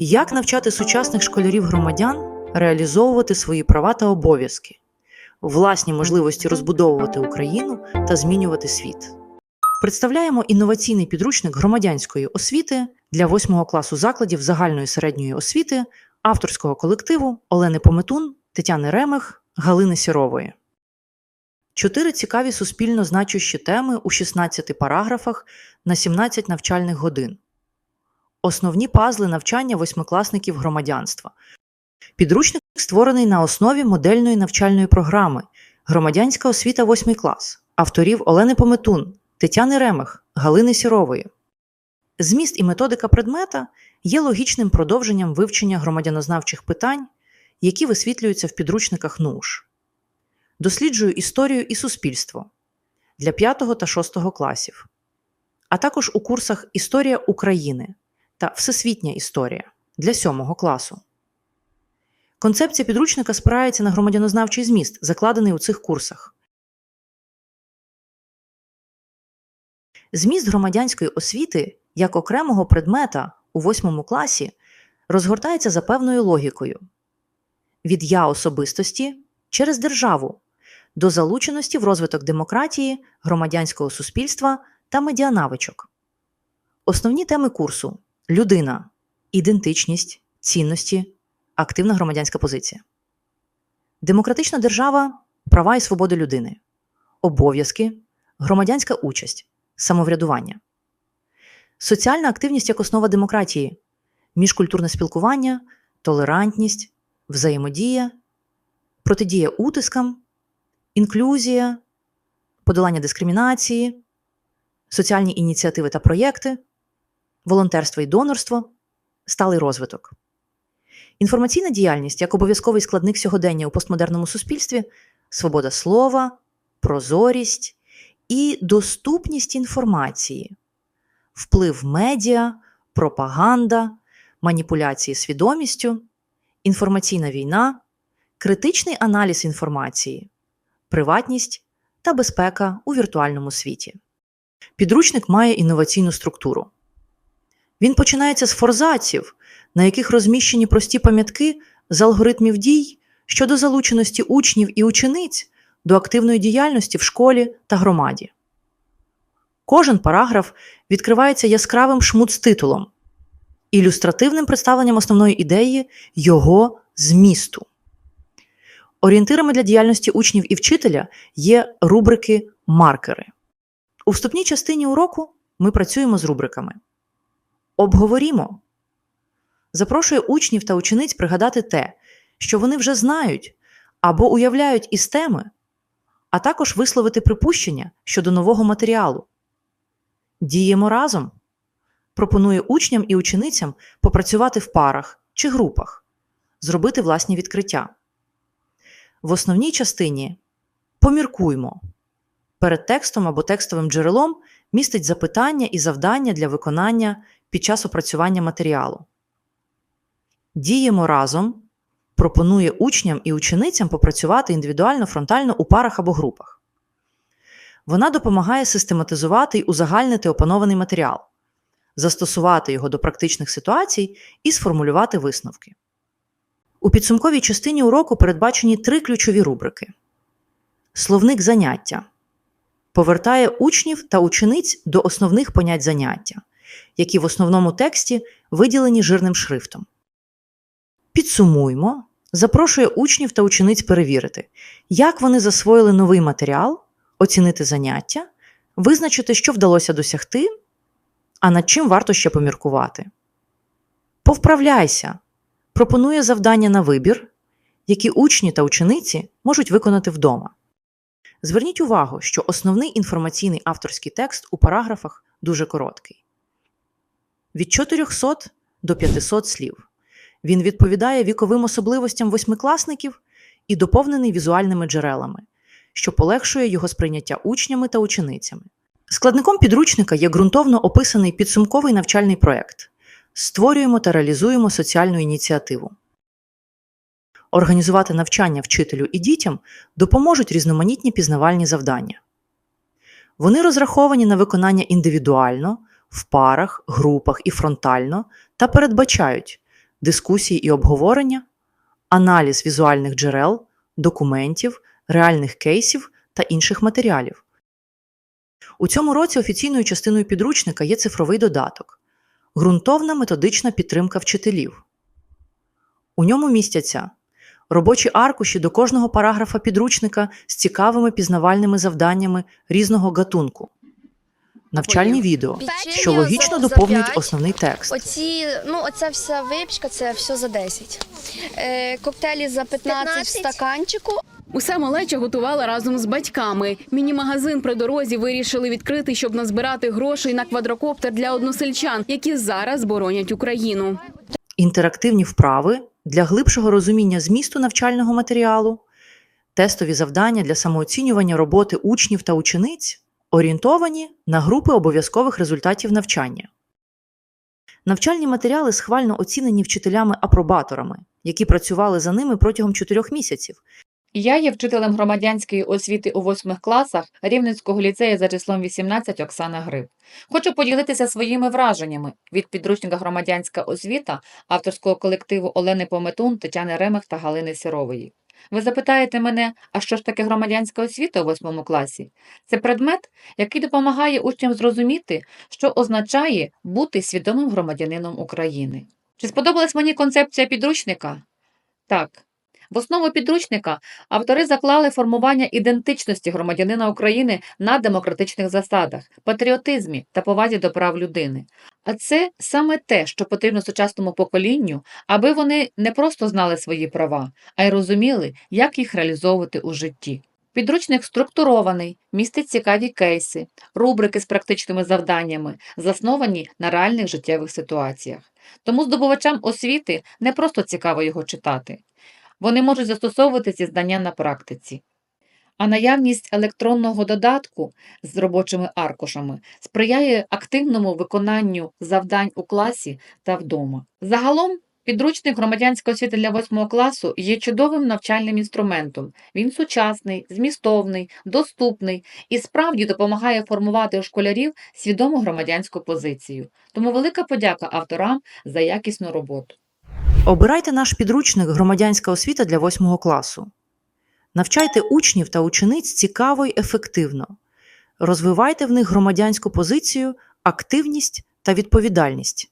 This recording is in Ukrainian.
Як навчати сучасних школярів громадян реалізовувати свої права та обов'язки, власні можливості розбудовувати Україну та змінювати світ? Представляємо інноваційний підручник громадянської освіти для 8 класу закладів загальної середньої освіти авторського колективу Олени Пометун, Тетяни Ремех, Галини Сірової. Чотири цікаві суспільно значущі теми у 16 параграфах на 17 навчальних годин. Основні пазли навчання восьмикласників громадянства. Підручник створений на основі модельної навчальної програми Громадянська освіта 8 клас авторів Олени Пометун, Тетяни Ремех, Галини Сірової. Зміст і методика предмета є логічним продовженням вивчення громадянознавчих питань, які висвітлюються в підручниках НУШ. Досліджую історію і суспільство для 5 та 6 класів, а також у курсах Історія України та Всесвітня історія для 7 класу. Концепція підручника спирається на громадянознавчий зміст, закладений у цих курсах. Зміст громадянської освіти як окремого предмета у 8 класі розгортається за певною логікою від я особистості через державу до залученості в розвиток демократії, громадянського суспільства та медіанавичок. Основні теми курсу людина, ідентичність, цінності, активна громадянська позиція, демократична держава, права і свободи людини, обов'язки, громадянська участь, самоврядування, соціальна активність як основа демократії, міжкультурне спілкування, толерантність, взаємодія, протидія утискам, інклюзія, подолання дискримінації, соціальні ініціативи та проєкти, волонтерство і донорство, сталий розвиток. Інформаційна діяльність як обов'язковий складник сьогодення у постмодерному суспільстві, свобода слова, прозорість і доступність інформації, вплив медіа, пропаганда, маніпуляції свідомістю, інформаційна війна, критичний аналіз інформації, приватність та безпека у віртуальному світі. Підручник має інноваційну структуру. Він починається з форзаців, на яких розміщені прості пам'ятки з алгоритмів дій щодо залученості учнів і учениць до активної діяльності в школі та громаді. Кожен параграф відкривається яскравим шмуц-титулом, ілюстративним представленням основної ідеї його змісту. Орієнтирами для діяльності учнів і вчителя є рубрики маркери. У вступній частині уроку ми працюємо з рубриками. Обговорімо. Запрошує учнів та учениць пригадати те, що вони вже знають або уявляють із теми, а також висловити припущення щодо нового матеріалу. Діємо разом. Пропонує учням і ученицям попрацювати в парах чи групах, зробити власні відкриття. В основній частині поміркуймо. Перед текстом або текстовим джерелом містить запитання і завдання для виконання під час опрацювання матеріалу. Діємо разом пропонує учням і ученицям попрацювати індивідуально фронтально у парах або групах. Вона допомагає систематизувати й узагальнити опанований матеріал, застосувати його до практичних ситуацій і сформулювати висновки. У підсумковій частині уроку передбачені три ключові рубрики: Словник заняття повертає учнів та учениць до основних понять заняття, які в основному тексті виділені жирним шрифтом. Підсумуймо, запрошує учнів та учениць перевірити, як вони засвоїли новий матеріал, оцінити заняття, визначити, що вдалося досягти, а над чим варто ще поміркувати. Повправляйся пропонує завдання на вибір, які учні та учениці можуть виконати вдома. Зверніть увагу, що основний інформаційний авторський текст у параграфах дуже короткий від 400 до 500 слів. Він відповідає віковим особливостям восьмикласників і доповнений візуальними джерелами, що полегшує його сприйняття учнями та ученицями. Складником підручника є ґрунтовно описаний підсумковий навчальний проєкт. Створюємо та реалізуємо соціальну ініціативу. Організувати навчання вчителю і дітям допоможуть різноманітні пізнавальні завдання. Вони розраховані на виконання індивідуально, в парах, групах і фронтально та передбачають дискусії і обговорення, аналіз візуальних джерел, документів, реальних кейсів та інших матеріалів. У цьому році офіційною частиною підручника є цифровий додаток ґрунтовна методична підтримка вчителів. У ньому містяться робочі аркуші до кожного параграфа підручника з цікавими пізнавальними завданнями різного гатунку, навчальні відео, що логічно доповнюють основний текст. Оці, ну, оця вся випічка, це все за 10. Е, коктейлі за 15, 15? в стаканчику. Усе малеча готувала разом з батьками. Міні-магазин при дорозі вирішили відкрити, щоб назбирати грошей на квадрокоптер для односельчан, які зараз боронять Україну. інтерактивні вправи для глибшого розуміння змісту навчального матеріалу, тестові завдання для самооцінювання роботи учнів та учениць, орієнтовані на групи обов'язкових результатів навчання. Навчальні матеріали схвально оцінені вчителями-апробаторами, які працювали за ними протягом чотирьох місяців. Я є вчителем громадянської освіти у восьмих класах Рівненського ліцею за числом 18 Оксана Гриб. Хочу поділитися своїми враженнями від підручника Громадянська освіта авторського колективу Олени Пометун, Тетяни Ремех та Галини Сірової. Ви запитаєте мене, а що ж таке громадянська освіта у восьмому класі? Це предмет, який допомагає учням зрозуміти, що означає бути свідомим громадянином України. Чи сподобалась мені концепція підручника? Так. В основу підручника автори заклали формування ідентичності громадянина України на демократичних засадах, патріотизмі та повазі до прав людини. А це саме те, що потрібно сучасному поколінню, аби вони не просто знали свої права, а й розуміли, як їх реалізовувати у житті. Підручник структурований, містить цікаві кейси, рубрики з практичними завданнями, засновані на реальних життєвих ситуаціях. Тому здобувачам освіти не просто цікаво його читати. Вони можуть застосовувати ці знання на практиці. А наявність електронного додатку з робочими аркушами сприяє активному виконанню завдань у класі та вдома. Загалом, підручник громадянської освіти для 8 класу є чудовим навчальним інструментом. Він сучасний, змістовний, доступний і справді допомагає формувати у школярів свідому громадянську позицію. Тому велика подяка авторам за якісну роботу. Обирайте наш підручник Громадянська освіта для 8 класу. Навчайте учнів та учениць цікаво й ефективно. Розвивайте в них громадянську позицію, активність та відповідальність